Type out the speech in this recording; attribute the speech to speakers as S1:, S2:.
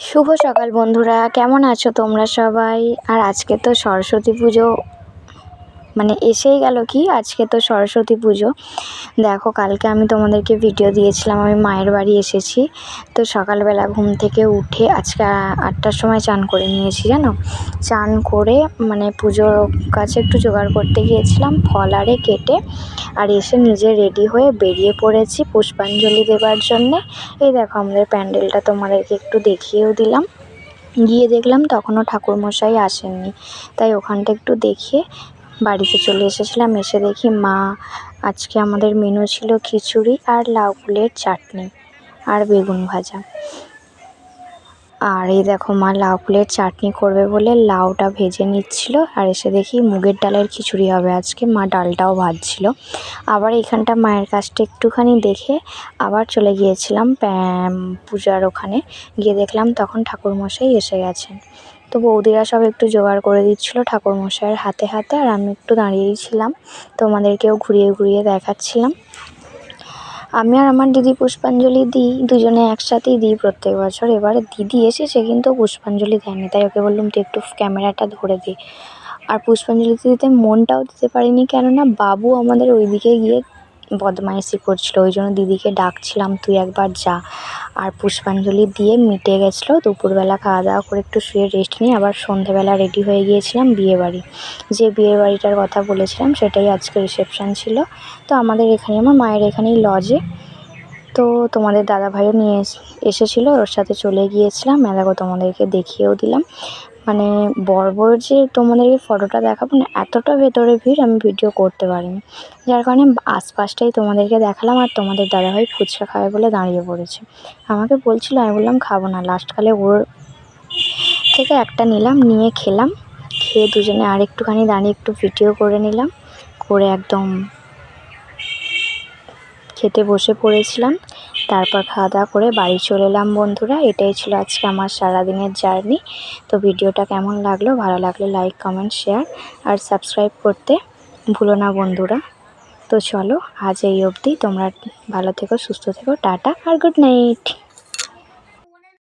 S1: শুভ সকাল বন্ধুরা কেমন আছো তোমরা সবাই? আর আজকে তো সরস্বতী পুজো মানে এসেই গেল কি? আজকে তো সরস্বতী পুজো। দেখো, কালকে আমি তোমাদেরকে ভিডিও দিয়েছিলাম, আমি মায়ের বাড়ি এসেছি। তো সকালবেলা ঘুম থেকে উঠে আজকে আটটার সময় চান করে নিয়েছি, জানো? চান করে মানে পুজোর কাছে একটু জোগাড় করতে গিয়েছিলাম, ফল আরে কেটে, আর এসে নিজে রেডি হয়ে বেরিয়ে পড়েছি পুষ্পাঞ্জলি দেবার জন্যে। এই দেখো, আমাদের প্যান্ডেলটা তোমাদেরকে একটু দেখিয়েও দিলাম। গিয়ে দেখলাম তখনও ঠাকুরমশাই আসেননি। তাই ওখানটা একটু দেখিয়ে বাড়িতে চলে এসেছিলাম। এসে দেখি মা, আজকে আমাদের মেনু ছিল খিচুড়ি আর লাউ ফুলের চাটনি আর বেগুন ভাজা। আর এই দেখো মা, লাউ ফুলের চাটনি করবে বলে লাউটা ভেজে নিচ্ছিল আর এসে দেখি মুগের ডালের খিচুড়ি হবে আজকে। মা ডালটাও ভাজছিল। আবার এখানটা মায়ের কাজটা একটুখানি দেখে আবার চলে গিয়েছিলাম পূজার ওখানে। গিয়ে দেখলাম তখন ঠাকুরমশাই এসে গেছেন। তো বৌদিরা সব একটু জোগাড় করে দিচ্ছিল ঠাকুরমশাইয়ের হাতে হাতে, আর আমি একটু দাঁড়িয়েই ছিলাম। তোমাদেরকেও ঘুরিয়ে ঘুরিয়ে দেখাচ্ছিলাম। আমি আর আমার দিদি পুষ্পাঞ্জলি দিই দুজনে একসাথেই দিই প্রত্যেক বছর। এবারে দিদি এসেছে কিন্তু পুষ্পাঞ্জলি দেয়নি, তাই ওকে বললাম তুই একটু ক্যামেরাটা ধরে দে। আর পুষ্পাঞ্জলি দিতে মনটাও দিতে পারিনি কেননা বাবু আমাদের ওইদিকে গিয়ে বদমাইশি করছিল, ওই জন্য দিদিকে ডাকছিলাম, তুই একবার যা। আর পুষ্পাঞ্জলি দিয়ে মিটে গেছিল, দুপুরবেলা খাওয়া দাওয়া করে একটু শুয়ে রেস্ট নিয়ে আবার সন্ধেবেলা রেডি হয়ে গিয়েছিলাম বিয়েবাড়ি। যে বিয়েবাড়িটার কথা বলেছিলাম, সেটাই আজকে রিসেপশান ছিল। তো আমাদের এখানে, আমার মায়ের এখানেই লজে তো তোমাদের দাদাভাইও নিয়ে এসেছিল, ওর সাথে চলে গিয়েছিলাম। দেখো তোমাদেরকে দেখিয়েও দিলাম। মানে বড় যে তোমাদেরকে ফটোটা দেখাবো না, এতটা ভেতরে ভিড় আমি ভিডিও করতে পারিনি। যার কারণে আশপাশটাই তোমাদেরকে দেখালাম আর তোমাদের দাদাভাই ফুচকা খাবে বলে দাঁড়িয়ে পড়েছে। আমাকে বলছিলো, আমি বললাম, খাব না। লাস্টকালে ওর থেকে একটা নিলাম, নিয়ে খেলাম। খেয়ে দুজনে আর একটুখানি দাঁড়িয়ে একটু ভিডিও করে নিলাম। করে একদম খেতে বসে পড়েছিলাম। তারপর খাওয়া দাওয়া করে বাড়ি চলে এলাম বন্ধুরা। এটাই ছিল আজকে আমার সারাদিনের জার্নি। তো ভিডিওটা কেমন লাগল? ভালো লাগলে লাইক, কমেন্ট, শেয়ার আর সাবস্ক্রাইব করতে ভুলো না বন্ধুরা। তো চলো আজ এই অবধি। তোমরা ভালো থেকো, সুস্থ থেকো। টাটা আর গুড নাইট।